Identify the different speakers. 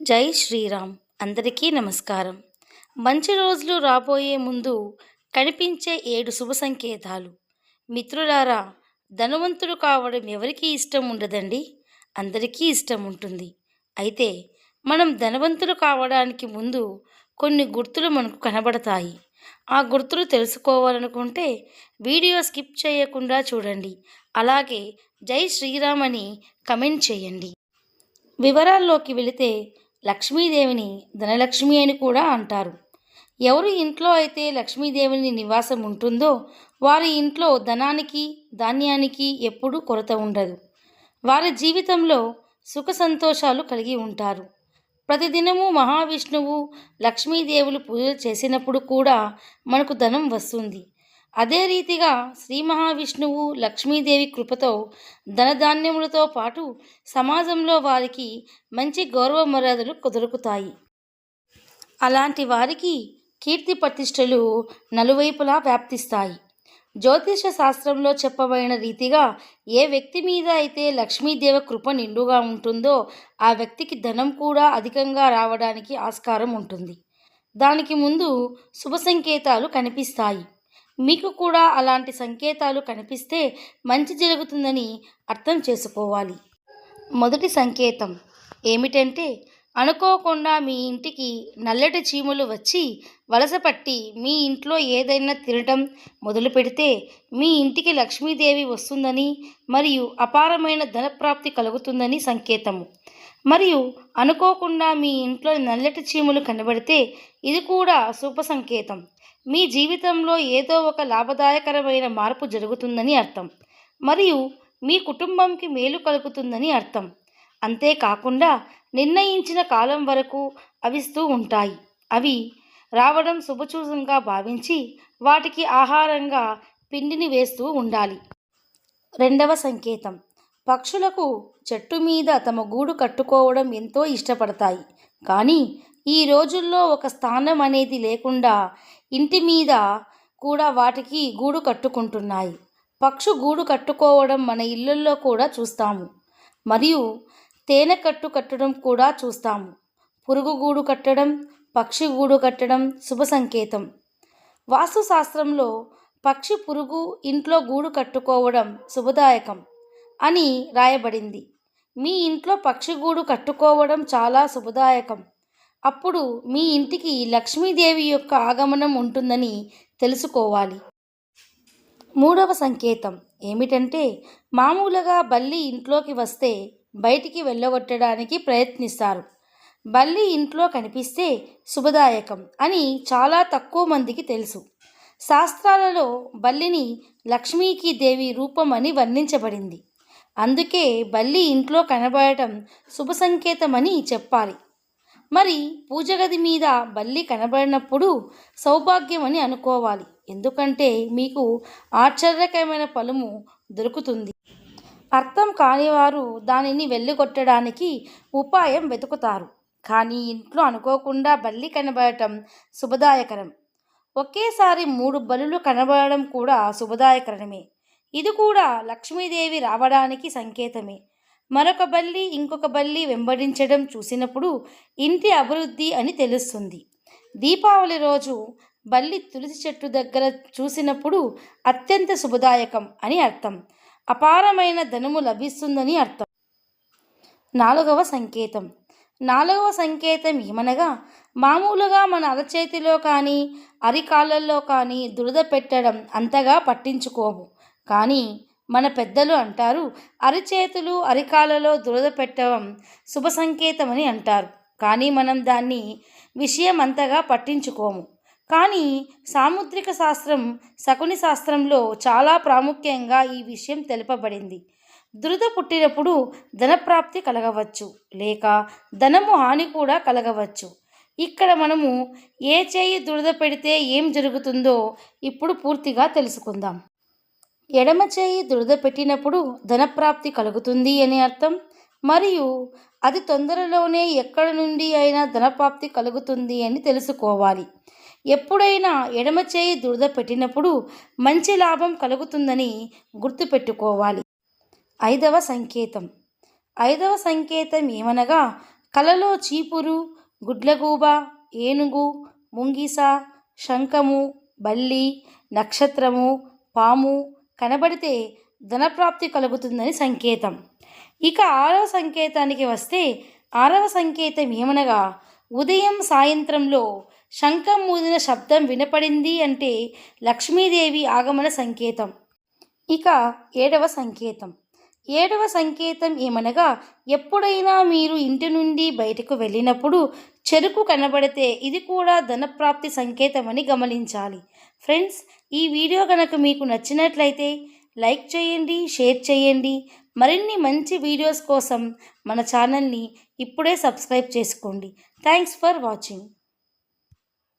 Speaker 1: జై శ్రీరామ్. అందరికీ నమస్కారం. మంచి రోజులు రాబోయే ముందు కనిపించే ఏడు శుభ సంకేతాలు. మిత్రులారా ధనవంతుడు కావడం ఎవరికీ ఇష్టం ఉండదండి? అందరికీ ఇష్టం ఉంటుంది. అయితే మనం ధనవంతులు కావడానికి ముందు కొన్ని గుర్తులు మనకు కనబడతాయి. ఆ గుర్తులు తెలుసుకోవాలనుకుంటే వీడియో స్కిప్ చేయకుండా చూడండి. అలాగే జై శ్రీరామ్ అని కమెంట్ చేయండి. వివరాల్లోకి వెళితే లక్ష్మీదేవిని ధనలక్ష్మి అని కూడా అంటారు. ఎవరి ఇంట్లో అయితే లక్ష్మీదేవిని నివాసం ఉంటుందో వారి ఇంట్లో ధనానికి ధాన్యానికి ఎప్పుడూ కొరత ఉండదు. వారి జీవితంలో సుఖ సంతోషాలు కలిగి ఉంటారు. ప్రతిదినము మహావిష్ణువు లక్ష్మీదేవులు పూజలు చేసినప్పుడు కూడా మనకు ధనం వస్తుంది. అదే రీతిగా శ్రీ మహావిష్ణువు లక్ష్మీదేవి కృపతో ధనధాన్యములతో పాటు సమాజంలో వారికి మంచి గౌరవ మర్యాదలు కుదురుకుతాయి. అలాంటి వారికి కీర్తి ప్రతిష్టలు నలువైపులా వ్యాప్తిస్తాయి. జ్యోతిష శాస్త్రంలో చెప్పబడిన రీతిగా ఏ వ్యక్తి మీద అయితే లక్ష్మీదేవ కృప నిండుగా ఉంటుందో ఆ వ్యక్తికి ధనం కూడా అధికంగా రావడానికి ఆస్కారం ఉంటుంది. దానికి ముందు శుభ సంకేతాలు కనిపిస్తాయి. మీకు కూడా అలాంటి సంకేతాలు కనిపిస్తే మంచి జరుగుతుందని అర్థం చేసుకోవాలి. మొదటి సంకేతం ఏమిటంటే అనుకోకుండా మీ ఇంటికి నల్లటి చీమలు వచ్చి వలసపట్టి మీ ఇంట్లో ఏదైనా తినటం మొదలు పెడితే మీ ఇంటికి లక్ష్మీదేవి వస్తుందని మరియు అపారమైన ధనప్రాప్తి కలుగుతుందని సంకేతము. మరియు అనుకోకుండా మీ ఇంట్లో నల్లటి చీములు కనబడితే ఇది కూడా శుభ సంకేతం. మీ జీవితంలో ఏదో ఒక లాభదాయకరమైన మార్పు జరుగుతుందని అర్థం. మరియు మీ కుటుంబంకి మేలు కలుగుతుందని అర్థం. అంతేకాకుండా నిర్ణయించిన కాలం వరకు అవిస్తూ ఉంటాయి. అవి రావడం శుభసూచకంగా భావించి వాటికి ఆహారంగా పిండిని వేస్తూ ఉండాలి. రెండవ సంకేతం. పక్షులకు చెట్టు మీద తమ గూడు కట్టుకోవడం ఎంతో ఇష్టపడతాయి. కానీ ఈ రోజుల్లో ఒక స్థానం అనేది లేకుండా ఇంటి మీద కూడా వాటికి గూడు కట్టుకుంటున్నాయి. పక్షు గూడు కట్టుకోవడం మన ఇళ్ళల్లో కూడా చూస్తాము. మరియు తేనె కట్టు కట్టడం కూడా చూస్తాము. పురుగు గూడు కట్టడం పక్షి గూడు కట్టడం శుభ సంకేతం. వాస్తుశాస్త్రంలో పక్షి పురుగు ఇంట్లో గూడు కట్టుకోవడం శుభదాయకం. అని రాయబడింది. మీ ఇంట్లో పక్షిగూడు కట్టుకోవడం చాలా శుభదాయకం. అప్పుడు మీ ఇంటికి లక్ష్మీదేవి యొక్క ఆగమనం ఉంటుందని తెలుసుకోవాలి. మూడవ సంకేతం ఏమిటంటే మామూలుగా బల్లి ఇంట్లోకి వస్తే బయటికి వెళ్ళగొట్టడానికి ప్రయత్నిస్తారు. బల్లి ఇంట్లో కనిపిస్తే శుభదాయకం అని చాలా తక్కువ మందికి తెలుసు. శాస్త్రాలలో బల్లిని లక్ష్మీకి దేవి రూపం అని వర్ణించబడింది. అందుకే బల్లి ఇంట్లో కనబడటం శుభ సంకేతమని చెప్పాలి. మరి పూజగది మీద బల్లి కనబడినప్పుడు సౌభాగ్యమని అనుకోవాలి. ఎందుకంటే మీకు ఆశ్చర్యకరమైన ఫలము దొరుకుతుంది. అర్థం కానివారు దానిని వెళ్ళగొట్టడానికి ఉపాయం వెతుకుతారు. కానీ ఇంట్లో అనుకోకుండా బల్లి కనబడటం శుభదాయకరం. ఒకేసారి మూడు బలులు కనబడడం కూడా శుభదాయకరమే. ఇది కూడా లక్ష్మీదేవి రావడానికి సంకేతమే. మరొక బల్లి ఇంకొక బల్లి వెంబడించడం చూసినప్పుడు ఇంటి అభివృద్ధి అని తెలుస్తుంది. దీపావళి రోజు బల్లి తులసి చెట్టు దగ్గర చూసినప్పుడు అత్యంత శుభదాయకం అని అర్థం. అపారమైన ధనము లభిస్తుందని అర్థం. నాలుగవ సంకేతం. నాలుగవ సంకేతం ఏమనగా మామూలుగా మన అరచేతిలో కానీ అరికాళ్ళల్లో కానీ దురద పెట్టడం అంతగా పట్టించుకోము. కానీ మన పెద్దలు అంటారు అరిచేతులు అరికాలలో దురద పెట్టడం శుభ సంకేతమని అంటారు. కానీ మనం దాన్ని విషయం అంతగా పట్టించుకోము. కానీ సాముద్రిక శాస్త్రం శకుని శాస్త్రంలో చాలా ప్రాముఖ్యంగా ఈ విషయం తెలుపబడింది. దురద పుట్టినప్పుడు ధనప్రాప్తి కలగవచ్చు లేక ధనము హాని కూడా కలగవచ్చు. ఇక్కడ మనము ఏ చేయి దురద పెడితే ఏం జరుగుతుందో ఇప్పుడు పూర్తిగా తెలుసుకుందాం. ఎడమ చేయి దురద పెట్టినప్పుడు ధనప్రాప్తి కలుగుతుంది అని అర్థం. మరియు అది తొందరలోనే ఎక్కడ నుండి అయినా ధనప్రాప్తి కలుగుతుంది అని తెలుసుకోవాలి. ఎప్పుడైనా ఎడమ చేయి దురద పెట్టినప్పుడు మంచి లాభం కలుగుతుందని గుర్తుపెట్టుకోవాలి. ఐదవ సంకేతం. ఐదవ సంకేతం ఏమనగా కలలో చీపురు గుడ్లగూబ ఏనుగు ముంగిస శంఖము బల్లి నక్షత్రము పాము కనబడితే ధనప్రాప్తి కలుగుతుందని సంకేతం. ఇక ఆరవ సంకేతానికి వస్తే ఆరవ సంకేతం ఏమనగా ఉదయం సాయంత్రంలో శంఖం ఊదిన శబ్దం వినపడింది అంటే లక్ష్మీదేవి ఆగమన సంకేతం. ఇక ఏడవ సంకేతం. ఏడవ సంకేతం ఏమనగా ఎప్పుడైనా మీరు ఇంటి నుండి బయటకు వెళ్ళినప్పుడు చెరుకు కనబడితే ఇది కూడా ధనప్రాప్తి సంకేతం అని గమనించాలి. ఫ్రెండ్స్ ఈ వీడియో కనుక మీకు నచ్చినట్లయితే లైక్ చేయండి షేర్ చేయండి. మరిన్ని మంచి వీడియోస్ కోసం మన ఛానల్ని ఇప్పుడే సబ్స్క్రైబ్ చేసుకోండి. Thanks for watching.